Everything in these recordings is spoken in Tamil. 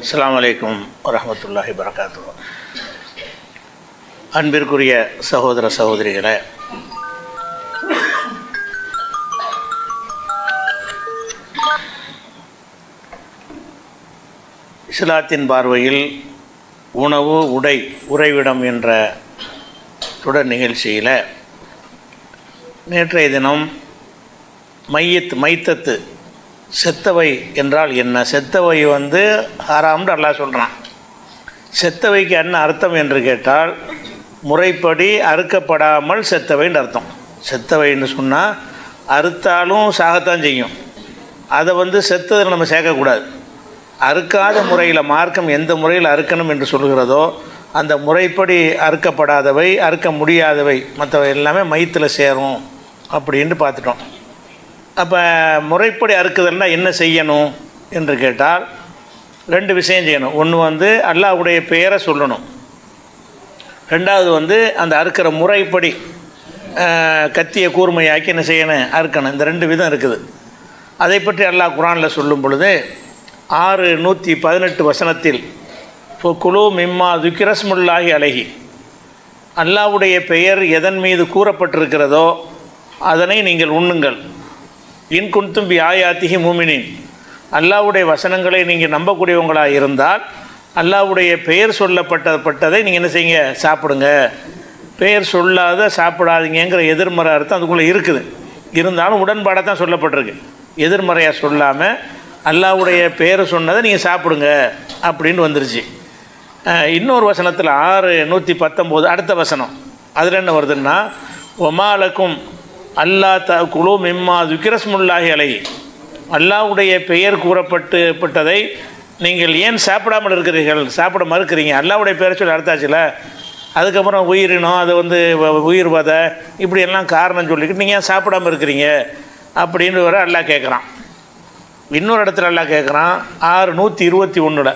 அஸ்லாம் வலைக்கம் வரமத்துல்லாஹி வரகாத்து அன்பிற்குரிய சகோதர சகோதரிகளை இஸ்லாத்தின் பார்வையில் உணவு உடை உறைவிடம் என்ற தொடர் நிகழ்ச்சியில் நேற்றைய தினம் மையத் மைத்தத்து செத்தவை என்றால் என்ன? செத்தவை வந்து ஹராம்னு நல்லா சொல்கிறான் செத்தவைக்கு என்ன அர்த்தம் என்று கேட்டால் முறைப்படி அறுக்கப்படாமல் செத்தவைன்னு அர்த்தம். செத்தவைன்னு சொன்னால் அறுத்தாலும் சாகத்தான் செய்யும். அதை வந்து செத்ததில் நம்ம சேர்க்கக்கூடாது. அறுக்காத முறையில் மார்க்கம் எந்த முறையில் அறுக்கணும் என்று சொல்கிறதோ அந்த முறைப்படி அறுக்கப்படாதவை அறுக்க முடியாதவை மற்றவை எல்லாமே மைத்தில் சேரும் அப்படின்ட்டு பார்த்துட்டோம். அப்போ முறைப்படி அறுக்குதல்னா என்ன செய்யணும் என்று கேட்டால் ரெண்டு விஷயம் செய்யணும். ஒன்று வந்து அல்லாஹ்வுடைய பெயரை சொல்லணும். ரெண்டாவது வந்து அந்த அறுக்கிற முறைப்படி கத்தியை கூர்மையாக்கி என்ன செய்யணும்? அறுக்கணும். இந்த ரெண்டு விதம் இருக்குது. அதை பற்றி அல்லாஹ் குரானில் சொல்லும் பொழுது ஆறு நூற்றி பதினெட்டு வசனத்தில் இப்போ குழு மிம்மா துக்கிரஸ்முல்லாகி அழகி அல்லாவுடைய பெயர் எதன் மீது கூறப்பட்டிருக்கிறதோ அதனை நீங்கள் உண்ணுங்கள். இன் குன்தும் பி ஆயாத்திகி மூமினின். அல்லாஹ்வுடைய வசனங்களை நீங்கள் நம்பக்கூடியவங்களாக இருந்தால் அல்லாவுடைய பெயர் சொல்லப்பட்டப்பட்டதை நீங்கள் என்ன செய்யுங்க? சாப்பிடுங்க. பெயர் சொல்லாத சாப்பிடாதீங்கிற எதிர்மறை அர்த்தம் அதுக்குள்ளே இருக்குது. இருந்தாலும் உடன்பாடாக தான் சொல்லப்பட்டிருக்கு. எதிர்மறையாக சொல்லாமல் அல்லாஹ்வுடைய பெயர் சொன்னதை நீங்கள் சாப்பிடுங்க அப்படின்னு வந்துருச்சு. இன்னொரு வசனத்தில் ஆறு நூற்றி பத்தொம்போது அடுத்த வசனம். அதில் என்ன வருதுன்னா ஒமாலக்கும் அல்லா த குழு மிம்மா துக்கிரஸ்முல்லாஹி அலை அல்லாவுடைய பெயர் கூறப்பட்டு பட்டதை நீங்கள் ஏன் சாப்பிடாமல் இருக்கிறீர்கள்? சாப்பிட மறுக்கிறீங்க. அல்லாவுடைய பெயரை சொல்லி அடுத்தாச்சுல அதுக்கப்புறம் உயிரினம் அது வந்து வ- உயிர் வதை இப்படியெல்லாம் காரணம் சொல்லிக்கிட்டு நீங்கள் ஏன் சாப்பிடாம இருக்கிறீங்க? அப்படின்னு வர அல்லாஹ் கேட்குறான் இன்னொரு இடத்துல அல்லாஹ் கேட்குறான் ஆறு நூற்றி இருபத்தி ஒன்றில்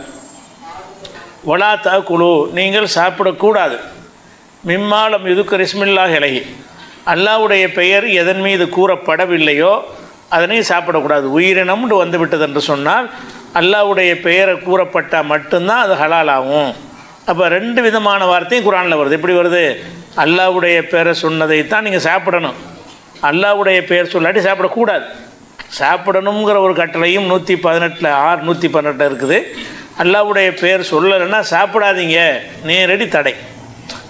வலா குழு நீங்கள் சாப்பிடக்கூடாது. மிம்மாலம் இதுக்கு ரிஸ்மில்லா இலகி அல்லாவுடைய பெயர் எதன் மீது கூறப்படவில்லையோ அதனை சாப்பிடக்கூடாது. உயிரினம்னு வந்துவிட்டது என்று சொன்னால் அல்லாவுடைய பெயரை கூறப்பட்டால் மட்டும்தான் அது ஹலால் ஆகும் அப்போ ரெண்டு விதமான வார்த்தையும் குரானில் வருது. எப்படி வருது? அல்லாவுடைய பெயரை சொன்னதை தான் நீங்கள் சாப்பிடணும். அல்லாவுடைய பெயர் சொல்லாட்டி சாப்பிடக்கூடாது. சாப்பிடணுங்கிற ஒரு கட்டளையும் நூற்றி பதினெட்டில் ஆறு நூற்றி பன்னெண்டில் இருக்குது. அல்லாவுடைய பெயர் சொல்லலைன்னா சாப்பிடாதீங்க. நேரடி தடை.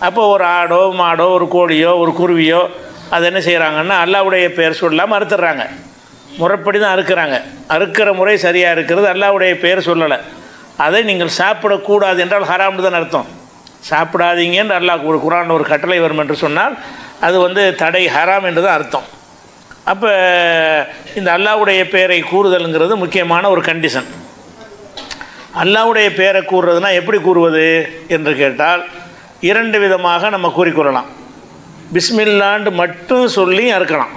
அப்போ ஒரு ஆடோ மாடோ ஒரு கோழியோ ஒரு குருவியோ அதை என்ன செய்கிறாங்கன்னா அல்லாவுடைய பெயர் சொல்லாமல் அறுத்துறாங்க. முறைப்படி தான் அறுக்கிறாங்க. அறுக்கிற முறை சரியாக இருக்கிறது அல்லாவுடைய பெயர் சொல்லலை. அதை நீங்கள் சாப்பிடக்கூடாது என்றால் ஹராம்னு தான் அர்த்தம். சாப்பிடாதீங்கன்னு அல்லாஹ் ஒரு குரான் ஒரு கட்டளை வரும் என்று சொன்னால் அது வந்து தடை ஹராம் என்று தான் அர்த்தம். அப்போ இந்த அல்லாவுடைய பெயரை கூறுதலுங்கிறது முக்கியமான ஒரு கண்டிஷன் அல்லாவுடைய பெயரை கூறுறதுனா எப்படி கூறுவது என்று கேட்டால் இரண்டு விதமாக நம்ம கூறிக்கொள்ளலாம் பிஸ்மில்லாண்டு மட்டும் சொல்லி அறுக்கலாம்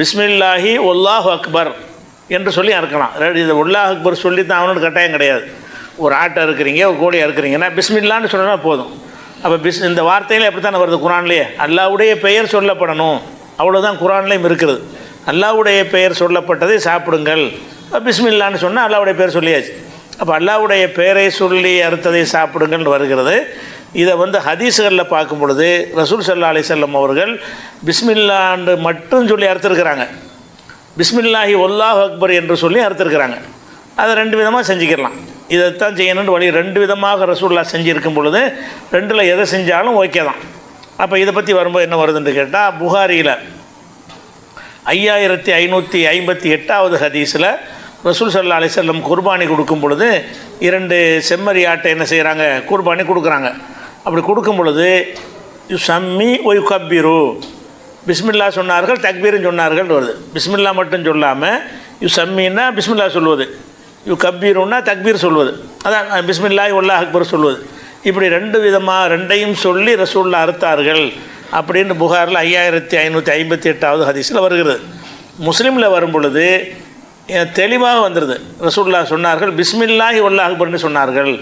பிஸ்மில்லாஹி ஒல்லாஹ் அக்பர் என்று சொல்லி அறுக்கலாம் இது உல்லாஹ் அக்பர் சொல்லி தான் அவனோட கட்டாயம் கிடையாது. ஒரு ஆட்டை இருக்கிறீங்க ஒரு கோழி அறுக்கிறீங்கன்னா பிஸ்மில்லான்னு சொன்னா போதும். அப்போ பிஸ் இந்த வார்த்தையில் எப்படி தானே வருது குரான்லேயே? அல்லாவுடைய பெயர் சொல்லப்படணும். அவ்வளோதான் குரான்லேயும் இருக்குது. அல்லாவுடைய பெயர் சொல்லப்பட்டதை சாப்பிடுங்கள். பிஸ்மில்லான்னு சொன்னால் அல்லாவுடைய பெயர் சொல்லியாச்சு. அப்போ அல்லாவுடைய பெயரை சொல்லி அறுத்ததை சாப்பிடுங்கள்னு வருகிறது. இதை வந்து ஹதீஸுகளில் பார்க்கும் பொழுது ரசூல் சல்லா அலி செல்லம் அவர்கள் பிஸ்மில்லாண்டு மட்டும் சொல்லி அறுத்துருக்குறாங்க. பிஸ்மில்லாஹி ஒல்லாஹ் அக்பர் என்று சொல்லி அறுத்துருக்குறாங்க. அதை ரெண்டு விதமாக செஞ்சுக்கிடலாம். இதைத்தான் செய்யணும்னு வழி ரெண்டு விதமாக ரசூல்லா செஞ்சுருக்கும் பொழுது ரெண்டில் எதை செஞ்சாலும் ஓகே தான். அப்போ இதை பற்றி வரும்போது என்ன வருதுன்னு கேட்டால் புகாரியில் ஐயாயிரத்தி ஐநூற்றி ஐம்பத்தி எட்டாவது ஹதீஸில் ரசூல் சல்லா அலிசல்லம் குர்பானி கொடுக்கும் பொழுது இரண்டு செம்மறி ஆட்டை என்ன செய்கிறாங்க குர்பானி கொடுக்குறாங்க. அப்படி கொடுக்கும் பொழுது சம்மி ஒய் கபீரு பிஸ்மில்லா சொன்னார்கள் தக்பீரும் சொன்னார்கள் வருது. பிஸ்மில்லா மட்டும் சொல்லாமல் யு சம்மின்னா பிஸ்மில்லா சொல்லுவது. யு கப்பீருன்னா தக்பீர் சொல்வது அதான் பிஸ்மில்லா உல்லா அக்பர் சொல்வது இப்படி ரெண்டு விதமாக ரெண்டையும் சொல்லி ரசூல்லா அறுத்தார்கள் அப்படின்னு புகாரில் ஐயாயிரத்தி ஐநூற்றி ஐம்பத்தி எட்டாவது ஹதீஸில் வருகிறது. முஸ்லீமில் வரும் பொழுது தெளிவாக வந்துடுது ரசூல்லா சொன்னார்கள் பிஸ்மில்லாஹி உல்லா அக்பர்னு சொன்னார்கள்.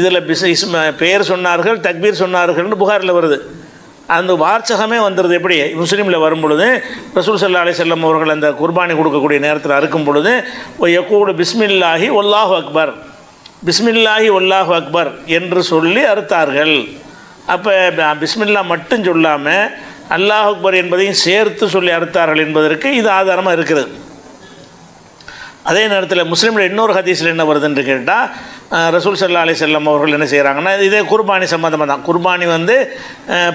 இதில் பிஸ் இஸ்ம பெயர் சொன்னார்கள் தக்பீர் சொன்னார்கள்னு புகாரில் வருது. அந்த வார்ச்சகமே வந்துடுது எப்படி? முஸ்லீமில் வரும் பொழுது ரசூல் சல்லா அலி செல்லம் அவர்கள் அந்த குர்பானி கொடுக்கக்கூடிய நேரத்தில் அறுக்கும் பொழுது யக்கூடு பிஸ்மில்லாஹி ஒல்லாஹு அக்பர் பிஸ்மில்லாஹி ஒல்லாஹு அக்பர் என்று சொல்லி அறுத்தார்கள். அப்போ பிஸ்மில்லா மட்டும் சொல்லாமல் அல்லாஹ் அக்பர் என்பதையும் சேர்த்து சொல்லி அறுத்தார்கள் என்பதற்கு இது ஆதாரமாக இருக்கிறது அதே நேரத்தில் முஸ்லீமில் இன்னொரு ஹதீஸில் என்ன வருதுன்னு கேட்டால் ரசூல் சல்லா அலி செல்லம் அவர்கள் என்ன செய்கிறாங்கன்னா இதே குர்பானி சம்மந்தமாக தான் குர்பானி வந்து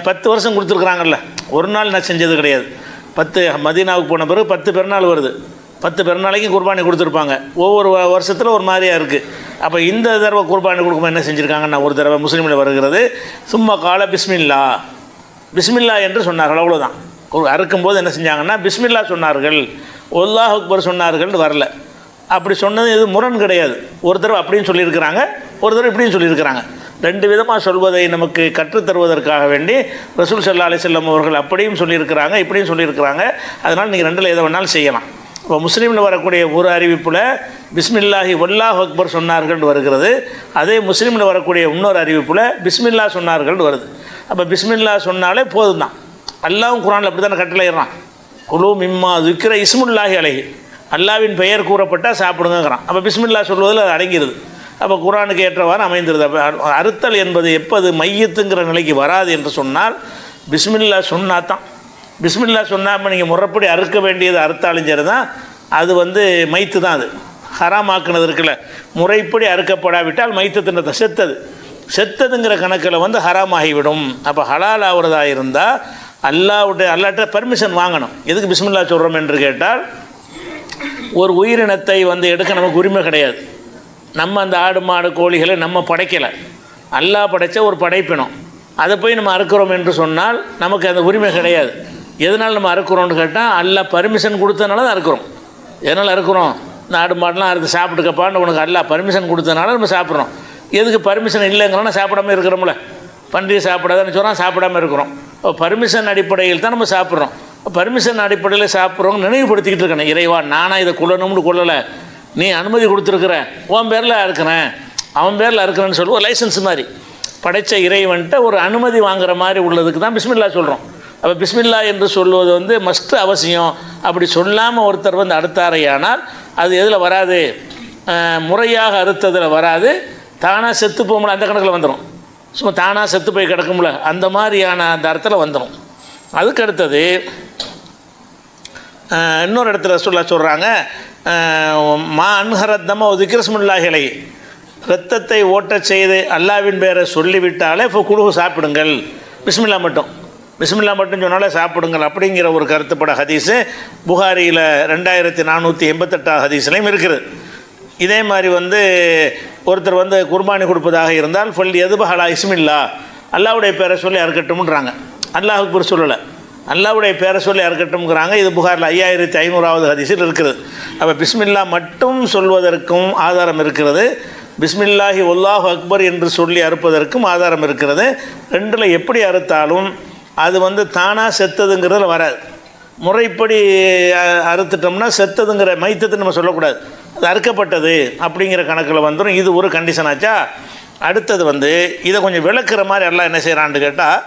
பத்து வருஷம் கொடுத்துருக்குறாங்கல்ல. ஒரு நாள் நான் செஞ்சது கிடையாது. பத்து மதீனாவுக்கு போன பிறகு பத்து பெருநாள் வருது. பத்து பெருநாளைக்கு குர்பானி கொடுத்துருப்பாங்க. ஒவ்வொரு வருஷத்தில் ஒரு மாதிரியாக இருக்குது அப்போ இந்த தடவை குர்பானி கொடுக்கும்போது என்ன செஞ்சுருக்காங்கன்னா ஒரு தடவை முஸ்லீமில் வருகிறது. சும்மா கால பிஸ்மில்லா. பிஸ்மில்லா என்று சொன்னார்கள் அவ்வளோதான் அறுக்கும்போது என்ன செஞ்சாங்கன்னா பிஸ்மில்லா சொன்னார்கள். ஒல்லாஹ் அக்பர் சொன்னார்கள் வரல. அப்படி சொன்னது இது முரண் கிடையாது. ஒரு தடவை அப்படின்னு சொல்லியிருக்கிறாங்க ஒரு தடவை இப்படியும் சொல்லியிருக்கிறாங்க. ரெண்டு விதமாக சொல்வதை நமக்கு கற்றுத்தருவதற்காக வேண்டி ரசூல் சல்லா அலிசல்லம் அவர்கள் அப்படியும் சொல்லியிருக்கிறாங்க இப்படியும் சொல்லியிருக்கிறாங்க. அதனால் நீங்கள் ரெண்டில் எதை வேணாலும் செய்யலாம். இப்போ முஸ்லீமில் வரக்கூடிய ஒரு அறிவிப்பில் பிஸ்மில்லாஹி வல்லாஹ் அக்பர் சொன்னார்கள் வருகிறது. அதே முஸ்லீமில் வரக்கூடிய இன்னொரு அறிவிப்பில் பிஸ்மில்லா சொன்னார்கள் வருது. அப்போ பிஸ்மில்லா சொன்னாலே போதும் தான் அல்லாவும் குரானில் அப்படி தானே கட்டளையிடுறான். குழு மிம்மா துக்கிற இஸ்முல்லாஹி அலைஹி. அல்லாவின் பெயர் கூறப்பட்டால் சாப்பிடுங்கிறான் அப்போ பிஸ்மில்லா சொல்வதில் அது அடங்கிடுது அப்போ குரானுக்கு ஏற்றவாறு அமைந்திருது. அப்போ அறுத்தல் என்பது எப்போது மையத்துங்கிற நிலைக்கு வராது என்று சொன்னால் பிஸ்மில்லா சொன்னா தான். பிஸ்மில்லா சொன்னாமல் நீங்கள் முறைப்படி அறுக்க வேண்டியது அறுத்தாலும் சரி தான் அது வந்து மைத்து தான் அது. ஹராமாக்குனது இருக்குல்ல. முறைப்படி அறுக்கப்படாவிட்டால் மைத்து தின்னத்தை செத்தது. செத்ததுங்கிற கணக்கில் வந்து ஹராமாகிவிடும். அப்போ ஹலால் ஆகிறதா இருந்தால் அல்லாவுடைய அல்லாட்ட பர்மிஷன் வாங்கணும். எதுக்கு பிஸ்மில்லா சொல்கிறோம் என்று கேட்டால் ஒரு உயிரினத்தை வந்து எடுக்க நமக்கு உரிமை கிடையாது. நம்ம அந்த ஆடு மாடு கோழிகளை நம்ம படைக்கலை. அல்லா படைத்த ஒரு படைப்பினம். அதை போய் நம்ம அறுக்கிறோம் என்று சொன்னால் நமக்கு அந்த உரிமை கிடையாது. எதனால் நம்ம அறுக்கிறோம்னு கேட்டால் அல்லா பர்மிஷன் கொடுத்தனால தான் அறுக்கிறோம். எதனால் அறுக்கிறோம்? இந்த ஆடு மாடெலாம் அறுத்து சாப்பிட்டுக்கப்பான்னு உனக்கு அல்லா பர்மிஷன் கொடுத்தனால நம்ம சாப்பிட்றோம். எதுக்கு பர்மிஷன் இல்லைங்கிறோன்னா சாப்பிடாம இருக்கிறோம்ல. பன்றியை சாப்பிடாதுன்னு சொன்னால் சாப்பிடாம இருக்கிறோம். பர்மிஷன் அடிப்படையில் தான் நம்ம சாப்பிட்றோம். பர்மிஷன் அடிப்படையில் சாப்பிட்றவங்க நினைவுபடுத்திக்கிட்டு இருக்கணும். இறைவா நானாக இதை கொள்ளணும்னு கொள்ளலை நீ அனுமதி கொடுத்துருக்குற. உன் பேரில் இருக்கிறேன். அவன் பேரில் இருக்கிறேன்னு சொல்லி ஒரு லைசன்ஸ் மாதிரி. படைத்த இறைவன்ட்ட ஒரு அனுமதி வாங்குற மாதிரி உள்ளதுக்கு தான் பிஸ்மில்லா சொல்கிறோம் அப்போ பிஸ்மில்லா என்று சொல்வது வந்து மஸ்ட் அவசியம். அப்படி சொல்லாமல் ஒருத்தர் வந்து அறுத்தாரையானால் அது எதில் வராது? முறையாக அறுத்ததில் வராது. தானாக செத்து போகும்ல அந்த கணக்கில் வந்துடும் சும்மா தானாக செத்து போய் கிடக்கும்ல அந்த மாதிரியான அந்த அர்த்தத்தில் வந்துடும் அதுக்கு அடுத்தது இன்னொரு இடத்துல சொல்ல சொல்கிறாங்க மா அன்ஹரத்தம ஒதுக்கிரஸ்முல்லாஹிலை ரத்தத்தை ஓட்டச் செய்து அல்லாவின் பேரை சொல்லிவிட்டாலே இப்போ குழு சாப்பிடுங்கள். பிஸ்மில்லா மட்டும். பிஸ்மில்லா மட்டும் சொன்னாலே சாப்பிடுங்கள் அப்படிங்கிற ஒரு கருத்துப்பட ஹதீஸு புகாரியில் ரெண்டாயிரத்தி நானூற்றி எண்பத்தெட்டாம் ஹதீஸ்லையும் இருக்குது. இதே மாதிரி வந்து ஒருத்தர் வந்து குர்பானி கொடுப்பதாக இருந்தால் ஃபல் எதுபஹலா இஸ்மில்லா. அல்லாவுடைய பேரை சொல்லி அறுக்கட்டும்ன்றாங்க. அல்லாஹுக்கு சொல்லலை. அல்லாவுடைய பேரை சொல்லி அறுக்கட்டும்ங்கிறாங்க. இது புகாரில் ஐயாயிரத்தி ஐநூறாவது ஹதீஸில் இருக்கிறது அப்போ பிஸ்மில்லா மட்டும் சொல்வதற்கும் ஆதாரம் இருக்கிறது. பிஸ்மில்லாஹி ஒல்லாஹு அக்பர் என்று சொல்லி அறுப்பதற்கும் ஆதாரம் இருக்கிறது. ரெண்டில் எப்படி அறுத்தாலும் அது வந்து தானாக செத்ததுங்கிறதுல வராது. முறைப்படி அறுத்துட்டோம்னா செத்ததுங்கிற மைத்தத்தை நம்ம சொல்லக்கூடாது. அது அறுக்கப்பட்டது அப்படிங்கிற கணக்கில் வந்துடும் இது ஒரு கண்டிஷன் ஆச்சா? அடுத்தது வந்து இதை கொஞ்சம் விளக்குற மாதிரி எல்லாம் என்ன செய்கிறான்னு கேட்டால்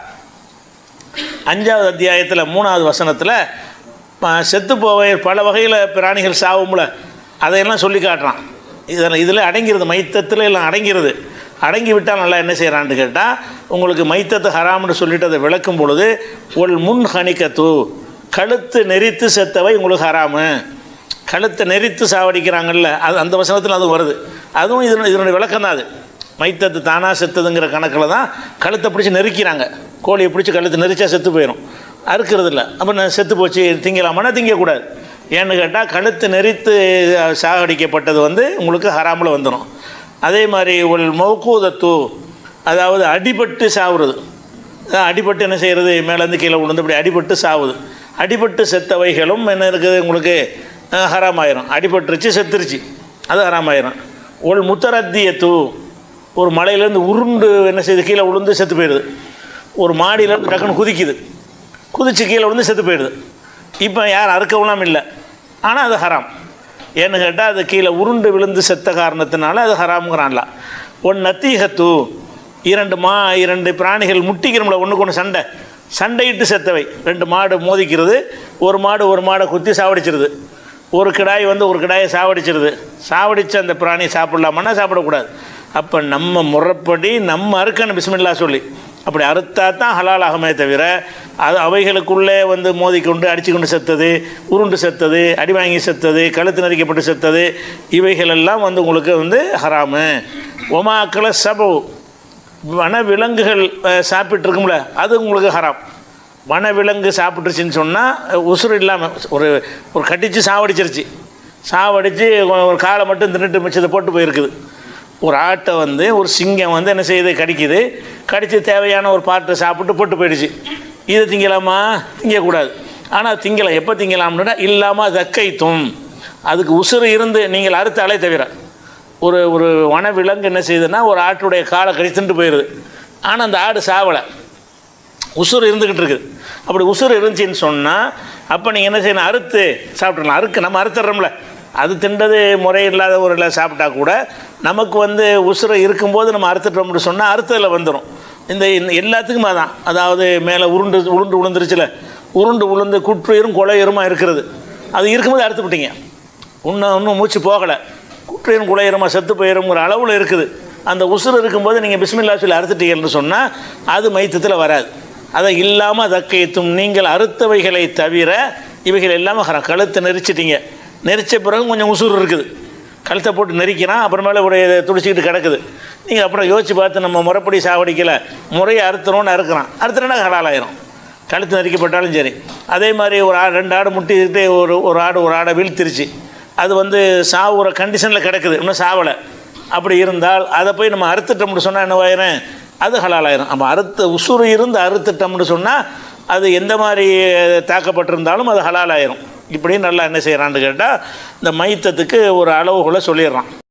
அஞ்சாவது அத்தியாயத்தில் மூணாவது வசனத்தில் செத்து போவை பல வகையில் பிராணிகள் சாவும்ல. அதையெல்லாம் சொல்லி காட்டுறான். இதில் இதில் அடங்கிறது மைத்தத்தில் எல்லாம் அடங்கிறது. அடங்கி விட்டால் நல்லா என்ன செய்கிறான்னு கேட்டால் உங்களுக்கு மைத்தத்தை ஹராம்னு சொல்லிட்டு அதை விளக்கும் பொழுது உள் முன் ஹனிக்கத்து கழுத்து நெரித்து செத்தவை உங்களுக்கு ஹராமு. கழுத்தை நெரித்து சாவடிக்கிறாங்கல்ல அது அந்த வசனத்தில் அதுவும் வருது. அதுவும் இதனுடைய இதனுடைய விளக்கம் தான் அது. மைத்தத்து தானாக செத்துதுங்கிற கணக்கில் தான் கழுத்தை பிடிச்சி நெருக்கிறாங்க. கோழியை பிடிச்சி கழுத்து நெரிச்சா செத்து போயிடும் அறுக்கிறது இல்லை அப்போ நான் செத்து போச்சு திங்கலாமான்னா திங்கக்கூடாது. ஏன்னு கேட்டால் கழுத்து நெரித்து சாகடிக்கப்பட்டது வந்து உங்களுக்கு ஹராமில் வந்துடும் அதே மாதிரி ஒரு மௌக்கூதத்து அதாவது அடிபட்டு சாவுறது. அடிபட்டு என்ன செய்கிறது மேலேருந்து கீழே விழுந்து இப்படி அடிபட்டு சாவுது. அடிபட்டு செத்தவைகளும் என்ன இருக்குது உங்களுக்கு? ஹராம் ஆயிரும் அடிபட்டுருச்சு செத்துருச்சு. அது ஹராமாயிரும். ஒரு முத்தரத்தியத்து ஒரு மலையிலேருந்து உருண்டு என்ன செய்யுது கீழே விழுந்து செத்து போயிடுது. ஒரு மாடியிலேருந்து டக்குன்னு குதிக்குது. குதிச்சு கீழே விழுந்து செத்து போயிடுது. இப்போ யார் அறுக்கவும் இல்லை. ஆனால் அது ஹராம். ஏன்னு கேட்டால் அது கீழே உருண்டு விழுந்து செத்த காரணத்தினால அது ஹராம்ங்கிறான்ல ஒன் நத்தீகத்து இரண்டு மா இரண்டு பிராணிகள் முட்டிக்கிறோம்ல ஒன்றுக்கு ஒன்று சண்டை. சண்டையிட்டு செத்தவை. ரெண்டு மாடு மோதிக்கிறது. ஒரு மாடு ஒரு மாடை குத்தி சாவடிச்சிருது. ஒரு கிடாய் வந்து ஒரு கிடாயை சாவடிச்சிருது. சாவடிச்ச அந்த பிராணி சாப்பிடலாமான்னா சாப்பிடக்கூடாது. அப்போ நம்ம முறைப்படி நம்ம அறுக்கணும் பிஸ்மில்லா சொல்லி. அப்படி அறுத்தா தான் ஹலால் ஆகுமே தவிர அது அவைகளுக்குள்ளே வந்து மோதிக்கொண்டு அடிச்சுக்கொண்டு செத்தது உருண்டு செத்தது அடி வாங்கி செத்தது கழுத்து நரிக்கப்பட்டு செத்தது இவைகளெல்லாம் வந்து உங்களுக்கு வந்து ஹராமு. ஒமாக்களை சபு. வனவிலங்குகள் சாப்பிட்ருக்கும்ல அது உங்களுக்கு ஹராம். வனவிலங்கு சாப்பிட்டுருச்சுன்னு சொன்னால் உசுறு இல்லாமல் ஒரு ஒரு கட்டிச்சு சாவடிச்சிருச்சு. சாவடித்து ஒரு காலை மட்டும் தின்னுட்டு மிச்சத்தை போட்டு போயிருக்குது. ஒரு ஆட்டை வந்து ஒரு சிங்கம் வந்து என்ன செய்யுது? கடிக்குது. கடித்து தேவையான ஒரு பாட்டை சாப்பிட்டு போட்டு போயிடுச்சு. இதை திங்கலாமா? திங்கக்கூடாது. ஆனால் திங்கலாம் எப்போ திங்கலாம்னா இல்லாமல் தக்கைத்தும். அதுக்கு உசுறு இருந்து நீங்கள் அறுத்தாலே தவிர. ஒரு ஒரு வனவிலங்கு என்ன செய்யுதுன்னா ஒரு ஆட்டுடைய காலை கடித்துட்டு போயிடுது. ஆனால் அந்த ஆடு சாவலை. உசுறு இருந்துக்கிட்டு இருக்குது. அப்படி உசுறு இருந்துச்சின்னு சொன்னால் அப்போ நீங்கள் என்ன செய்யணும்? அறுத்து சாப்பிட்றலாம் அறுக்கு. நம்ம அறுத்துடுறோம்ல. அது திண்டது முறையில்லாத ஒரு சாப்பிட்டா கூட நமக்கு வந்து உசுரை இருக்கும்போது நம்ம அறுத்துட்டோம்னு சொன்னால் அறுத்ததில் வந்துடும் இந்த எல்லாத்துக்குமே எல்லாத்துக்கும் அதான். அதாவது மேலே உருண்டு உருண்டு உளுந்துருச்சுல. உருண்டு உளுந்து குற்றுயிரும் கொலையுருமா இருக்கிறது அது இருக்கும்போது அறுத்து விட்டீங்க. இன்னும் இன்னும் மூச்சு போகலை. குற்றுயிரும் குலையுரமா செத்து போயிருங்கிற அளவில் இருக்குது. அந்த உசுறு இருக்கும்போது நீங்கள் பிஸ்மில்லா சொல்லி அறுத்துட்டீங்கன்னு சொன்னால் அது மைத்தத்தில் வராது. அதை இல்லாமல் தக்கைத்தும் நீங்கள் அறுத்தவைகளை தவிர இவைகள் எல்லாமே ஹரம் கழுத்தை நெரிச்சிட்டீங்க. நெரிச்ச பிறகு கொஞ்சம் உசுறு இருக்குது. கழுத்தை போட்டு நெரிக்கிறான் அப்புறமேல உடைய துடிச்சிக்கிட்டு கிடக்குது. நீங்கள் அப்புறம் யோசிச்சு பார்த்து நம்ம முறைப்படி சாவடிக்கலை முறையை அறுத்துறோன்னு அறுக்கிறான். அறுத்துறேன்னா ஹலாலாயிரும் கழுத்து நெரிக்கப்பட்டாலும் சரி. அதே மாதிரி ஒரு ஆடு ரெண்டு ஆடு முட்டிக்கிட்டு ஒரு ஒரு ஆடு ஒரு ஆடை வீழ்த்திருச்சு. அது வந்து சாவுற கண்டிஷனில் கிடக்குது. இன்னும் சாவலை. அப்படி இருந்தால் அதை போய் நம்ம அறுத்துட்டோம்னு சொன்னால் என்னவாயிரும் அது ஹலாலாயிரும் அப்போ அறுத்த உசுறு இருந்து அறுத்துட்டோம்னு சொன்னால் அது எந்த மாதிரி தாக்கப்பட்டிருந்தாலும் அது ஹலாலாயிரும். இப்படி நல்லா என்ன செய்கிறான்னு கேட்டால் இந்த மைத்தத்துக்கு ஒரு அளவுகளை சொல்லிடுறான்.